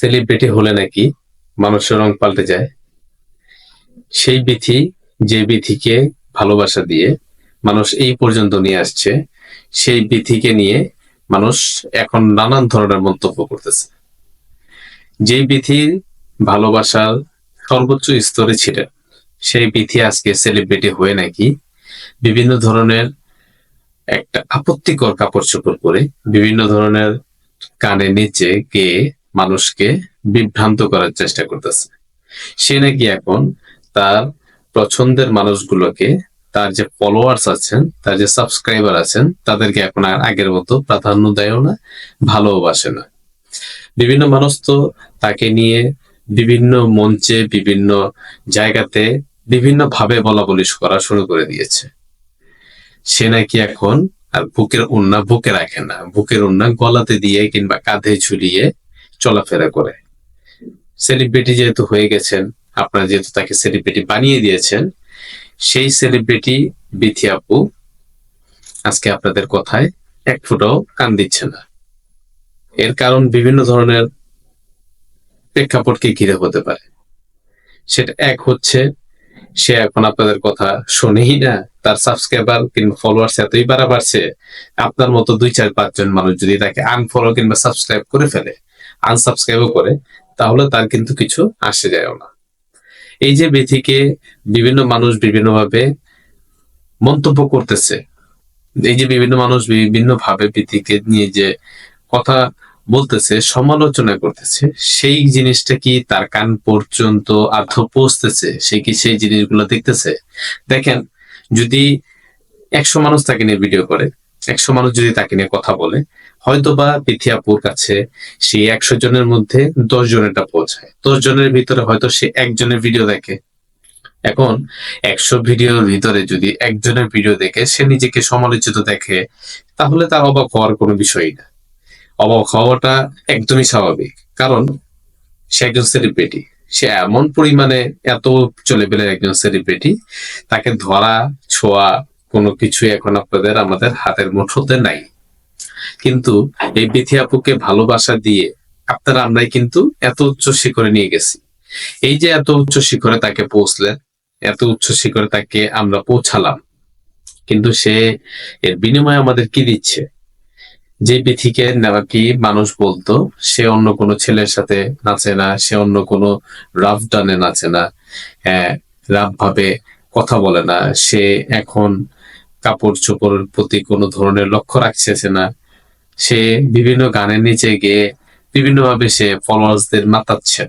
Celebrity হলে নাকি মানুষের রং পাল্টে যায়। সেই বিথি যে বিথিকে ভালোবাসা দিয়ে মানুষ এই পর্যন্ত নিয়ে আসছে, সেই বিথিকে নিয়ে মানুষ এখন নানান ধরনের মন্তব্য করতেছে। যেই বিথির ভালোবাসার সর্বোচ্চ স্তরে ছিলেন, সেই বিথি আজকে সেলিব্রিটি হয়ে নাকি বিভিন্ন ধরনের একটা আপত্তিকর কাপড় চোপড় পরে, বিভিন্ন ধরনের কানে নিচে, গিয়ে মানুষকে বিভ্রান্ত করার চেষ্টা করতেছে। সে নাকি এখন তার পছন্দের মানুষগুলোকে, তার যে ফলোয়ার্স আছেন, তার যে সাবস্ক্রাইবার আছেন, তাদেরকে এখন আর আগের মতো প্রাধান্য দেয়ও না ভালোবাসে না। বিভিন্ন মানুষ তো তাকে নিয়ে বিভিন্ন মঞ্চে, বিভিন্ন জায়গাতে বিভিন্ন ভাবে বলা বলি করা শুরু করে দিয়েছে। সে নাকি এখন আর বুকের উন্না বুকে রাখে না। বুকের উন্না গলাতে দিয়ে কিংবা কাঁধে ঝুলিয়ে চলাফেরা করে। সেলিব্রিটি যেহেতু হয়ে গেছেন, আপনারা যেহেতু তাকে সেলিব্রিটি বানিয়ে দিয়েছেন, সেই সেলিব্রিটি বিথি আপু আজকে আপনাদের কথায় এক ফুটাও কান দিচ্ছে না। এর কারণ বিভিন্ন ধরনের প্রেক্ষাপটকে ঘিরে হতে পারে। সেটা এক হচ্ছে, সে এখন আপনাদের কথা শোনেই না, তার সাবস্ক্রাইবার কিংবা ফলোয়ার্স এতই বাড়া বাড়ছে আপনার মতো দুই চার পাঁচজন মানুষ যদি তাকে আনফলো কিংবা সাবস্ক্রাইব করে ফেলে আনসাবস্ক্রাইবও করে, তাহলে তার কিন্তু কিছু আসে যায় না। এই যে বেথিকে বিভিন্ন মানুষ বিভিন্নভাবে মন্তব্য করতেছে, এই যে বিভিন্ন মানুষ বিভিন্ন ভাবে বেথিকে নিয়ে যে কথা বলতেছে, সমালোচনা করতেছে, সেই জিনিসটা কি তার কান পর্যন্ত আর্ধ পৌঁছতেছে? সে কি সেই জিনিসগুলো দেখতেছে? দেখেন, যদি একশো মানুষ তাকে নিয়ে ভিডিও করে একশো মানুষ যদি তাকে নিয়ে কথা বলে হয়তো বা পিথিয়াপুর কাছে সেই একশো জনের মধ্যে দশ জনেরটা পৌঁছায়। দশ জনের ভিতরে হয়তো সে একজনের ভিডিও দেখে। এখন একশো ভিডিওর ভিতরে যদি একজনের ভিডিও দেখে, সে নিজেকে সমালোচিত দেখে, তাহলে তার অবাক হওয়ার কোনো বিষয়ই না। অবাক হওয়াটা একদমই স্বাভাবিক। কারণ সে একজন সেলিব্রিটি সে এমন পরিমাণে এত চলে পেলে একজন সেলিব্রিটি তাকে ধরা, ছোঁয়া কোনো কিছু এখন আপনাদের আমাদের হাতের মুঠোতে নাই। কিন্তু এই বিথি আপুকে ভালোবাসা দিয়ে আপনারা আমরাই কিন্তু এত উচ্চ শিখরে নিয়ে গেছি। এই যে এত উচ্চ শিখরে তাকে পৌঁছলেন, এত উচ্চ শিখরে তাকে আমরা পৌঁছালাম। কিন্তু সে এর বিনিময়ে আমাদের কি দিচ্ছে? যে বিথিকে নাকি মানুষ বলতো, সে অন্য কোনো ছেলের সাথে নাচে না, সে অন্য কোনো রাফ ডানে নাচে না রাফ ভাবে কথা বলে না, সে এখন কাপড় চোপড়ের প্রতি কোনো ধরনের লক্ষ্য রাখছে না। সে বিভিন্ন গানের নিচে গিয়ে বিভিন্নভাবে সে ফলোয়ার্সদের মাতাচ্ছে।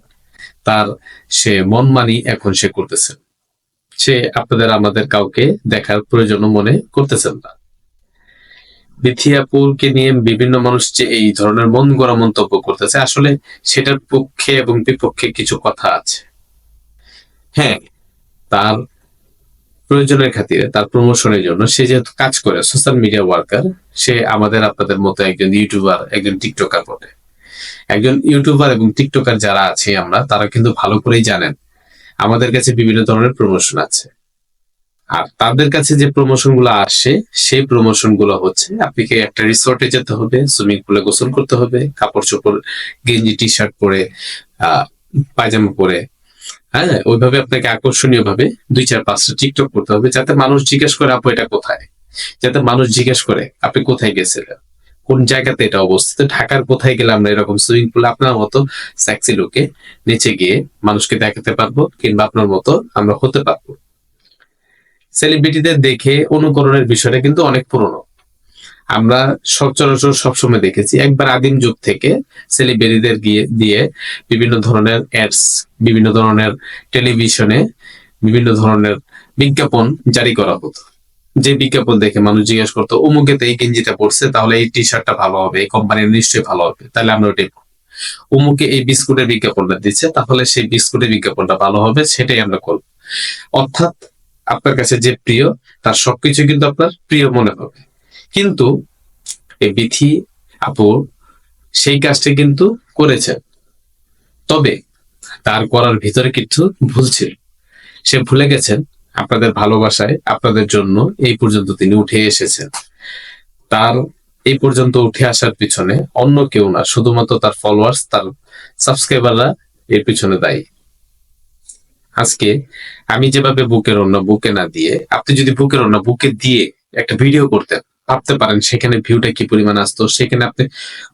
তার সে মন মানি এখন সে করতেছেন সে আপনাদের, আমাদের কাউকে দেখার প্রয়োজন মনে করতেছেন না। বিথিয়াপুরকে নিয়ে বিভিন্ন মানুষ যে এই ধরনের মন গড়া মন্তব্য করতেছে, আসলে সেটার পক্ষে এবং বিপক্ষে কিছু কথা আছে। হ্যাঁ তার প্রয়োজনের খাতিরে, তার প্রমোশনের জন্য। সে যেহেতু কাজ করে সোশ্যাল মিডিয়া ওয়ার্কার সে আমাদের আপনাদের মতো একজন ইউটিউবার একজন টিকটকার বটে। একজন ইউটিউবার এবং টিকটকার যারা আছে আমরা, তারা কিন্তু ভালো করেই জানেন, আমাদের কাছে বিভিন্ন ধরনের প্রমোশন আছে। আর তাদের কাছে যে প্রমোশনগুলো আসে, সেই প্রমোশনগুলো হচ্ছে, আপনাকে একটা রিসোর্টে যেতে হবে সুইমিং পুলে গোসল করতে হবে, কাপড় চোপড়, গেঞ্জি টি শার্ট পরে, আহ, পায়জামা পরে হ্যাঁ ওইভাবে আপনাকে আকর্ষণীয় ভাবে দুই চার পাঁচটা টিকটক করতে হবে যাতে মানুষ জিজ্ঞেস করে, আপু, এটা কোথায়? যাতে মানুষ জিজ্ঞেস করে, আপনি কোথায় গেছিলেন? কোন জায়গাতে এটা অবস্থিত? ঢাকার কোথায় গেলে আমরা এরকম সুইমিং পুল আপনার মতো সেক্সি লোকে নিচে গিয়ে মানুষকে দেখাতে পারব কিংবা আপনার মতো আমরা হতে পারব। সেলিব্রিটিদের দেখে অনুকরণের বিষয়টা কিন্তু অনেক পুরনো। আমরা সচরাচর সবসময় দেখেছি, একবার আদিম যুগ থেকে সেলিব্রিটিদের গিয়ে, দিয়ে বিভিন্ন ধরনের অ্যাডস বিভিন্ন ধরনের টেলিভিশনে বিভিন্ন ধরনের বিজ্ঞাপন জারি করা হতো। যে বিজ্ঞাপন দেখে মানুষ জিজ্ঞেস করতো, অমুকে তো এই গেঞ্জিটা পড়ছে তাহলে এই টি শার্টটা ভালো হবে, এই কোম্পানির নিশ্চয়ই ভালো হবে, তাহলে আমরা ওটাই অমুকে এই বিস্কুটের বিজ্ঞাপনটা দিচ্ছে, তাহলে সেই বিস্কুটের বিজ্ঞাপনটা ভালো হবে, সেটাই আমরা করব। অর্থাৎ আপনার কাছে যে প্রিয়, তার সবকিছু কিন্তু আপনার প্রিয় মনে হবে। কিন্তু এই বিথি আপু সেই কাজটি কিন্তু করেছেন তবে তার করার ভিতরে কিছু ভুল ছিল। সে ভুলে গেছেন, আপনাদের ভালোবাসায়, আপনাদের জন্য এই পর্যন্ত তিনি উঠে এসেছেন। তার এই পর্যন্ত উঠে আসার পিছনে অন্য কেউ না, শুধুমাত্র তার ফলোয়ার্স তার সাবস্ক্রাইবাররা এর পিছনে দায়ী। আজকে আমি যেভাবে বুকের অন্য বুকে না দিয়ে, আপনি যদি বুকের অন্য বুকে দিয়ে একটা ভিডিও করতেন ভাবতে পারেন সেখানে ভিউটা কি পরিমাণ আসতো? সেখানে আপনি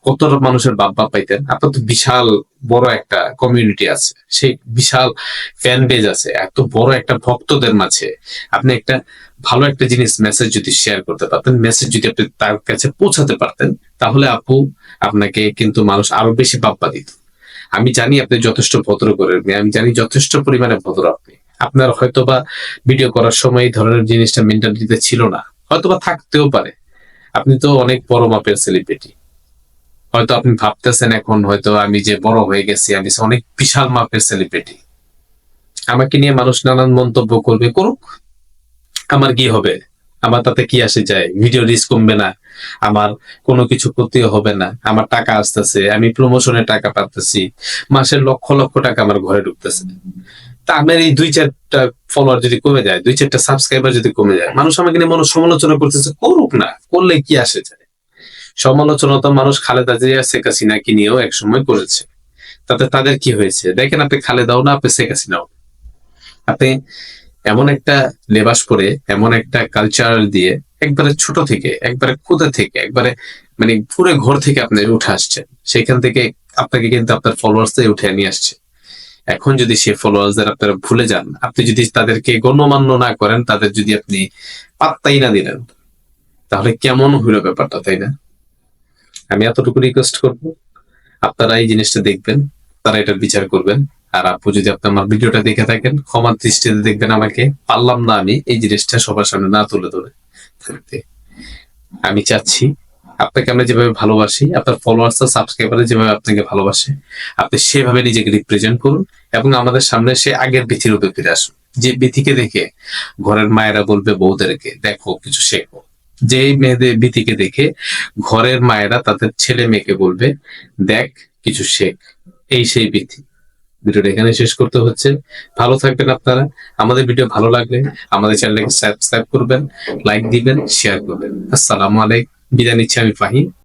কত মানুষের বাব্বা পাইতেন? আপনার তো বিশাল বড় একটা কমিউনিটি আছে। সেই বিশাল ফ্যান বেজ আছে। এত বড় একটা ভক্তদের মাঝে আপনি একটা ভালো একটা জিনিস মেসেজ যদি শেয়ার করতে পারতেন মেসেজ যদি আপনি তার কাছে পৌঁছাতে পারতেন, তাহলে আপু আপনাকে কিন্তু মানুষ আরও বেশি বাপ্পা দিত। আমি জানি আপনি যথেষ্ট ভদ্র করেন আমি জানি যথেষ্ট পরিমাণে ভদ্র আপনি। আপনার হয়তোবা ভিডিও করার সময় এই ধরনের জিনিসটা মেন্টালিটিতে ছিল না। হয়তোবা থাকতেও পারে। আপনি তো অনেক বড় মাপের সেলিব্রিটি হয়তো আপনি ভাবতেছেন এখন হয়তো আমি যে বড় হয়ে গেছি, আমি অনেক বিশাল মাপের সেলিব্রিটি আমাকে নিয়ে মানুষ নানান মন্তব্য করবে, করুক। আমার কি হবে? আমার তাতে কি আসে যায়? ভিডিও রিস্ক কমবে না। আমার কোনো কিছু ক্ষতিও হবে না। আমার টাকা আসতেছে, আমি প্রমোশনের টাকা পাচ্তেছি মাসের লক্ষ লক্ষ টাকা আমার ঘরে ঢুকতেছে। আমার এই দুই চারটা ফলোয়ার যদি কমে যায়, দুই চারটা সাবস্ক্রাইবার যদি কমে যায়, মানুষ আমাকে নিয়ে মনে সমালোচনা করতেছে, করুক না, করলে কি আসে যায়? সমালোচনা তো মানুষ খালেদা জিয়া, শেখ হাসিনাকে নিয়েও একসময় করেছে। তাতে তাদের কি হয়েছে? দেখেন আপনি খালেদাও না, আপনি শেখ হাসিনাও আপনি এমন একটা লেবাস পরে, এমন একটা কালচার দিয়ে একবারে ছোট থেকে, একবারে ক্ষুদা থেকে, একবারে মানে পুরো ঘর থেকে আপনি উঠে আসছেন। সেখান থেকে আপনাকে কিন্তু আপনার ফলোয়ার্স উঠে নিয়ে আসছে। এখন যদি সে ফলোয়ার্সদের আপনারা ভুলে যান, আপনি যদি তাদেরকে গণ্যমান্য না করেন, তাদের যদি আপনি পাত্তাই না দিলেন, তাহলে কেমন হইল ব্যাপারটা, তাই না? আমি এতটুকু রিকোয়েস্ট করব, আপনারা এই জিনিসটা দেখবেন, তারা এটার বিচার করবেন, আর আপু যদি আপনি আমার ভিডিওটা দেখে থাকেন, ক্ষমার দৃষ্টিতে দেখবেন আমাকে, পারলাম না আমি এই জিনিসটা সবার সামনে না তুলে ধরে থাকতে। আমি চাচ্ছি আপনাকে আমরা যেভাবে ভালোবাসি, আপনার ফলোয়ার্স আর সাবস্ক্রাইবার যেভাবে আপনাকে ভালোবাসে, আপনি সেভাবে নিজেকে রিপ্রেজেন্ট করুন এবং আমাদের সামনে সে আগের বিথি রূপে ফিরে আসুন। যে বিথিকে দেখে ঘরের মায়েরা বলবে, বউদেরকে দেখো কিছু শেখো। যে মেয়েদের বিথিকে দেখে ঘরের মায়েরা তাদের ছেলে মেয়েকে বলবে, দেখ কিছু শেখ। এই সেই বিথি ভিডিওটা এখানে শেষ করতে হচ্ছে। ভালো থাকবেন আপনারা। আমাদের ভিডিও ভালো লাগলে আমাদের চ্যানেলকে সাবস্ক্রাইব করবেন লাইক দিবেন শেয়ার করবেন। আসসালামু আলাইকুম। বিদায় নিচ্ছি আমি ফাহিম